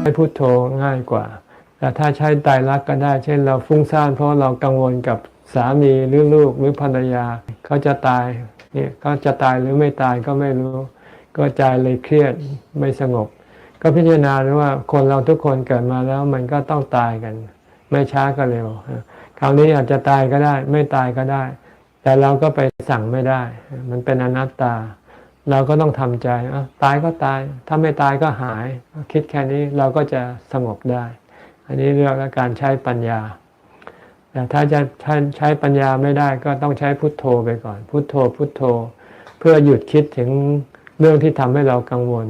ให้พุโทโธง่ายกว่า แต่ถ้าใช้ไตรักก็ได้ เช่นเราฟุ้งซ่านเพราะเรากังวลกับสามีหรือลูกหรือภรรยาเขาจะตายเนี่ยเขาจะตายหรือไม่ตายก็ไม่รู้ ก็ใจเลยเครียดไม่สงบ ก็พิจารณาว่าคนเราทุกคนเกิดมาแล้วมันก็ต้องตายกัน ไม่ช้าก็เร็วคราวนี้อาจจะตายก็ได้ ไม่ตายก็ได้ แต่เราก็ไปสั่งไม่ได้ มันเป็นอนัตตา เราก็ต้องทำใจอะตายก็ตาย ถ้าไม่ตายก็หาย คิดแค่นี้เราก็จะสงบได้ อันนี้เรื่องการใช้ปัญญา แต่ถ้าจะใช้ปัญญาไม่ได้ก็ต้องใช้พุทโธไปก่อน พุทโธพุทโธ เพื่อหยุดคิดถึงเรื่องที่ทำให้เรากังวล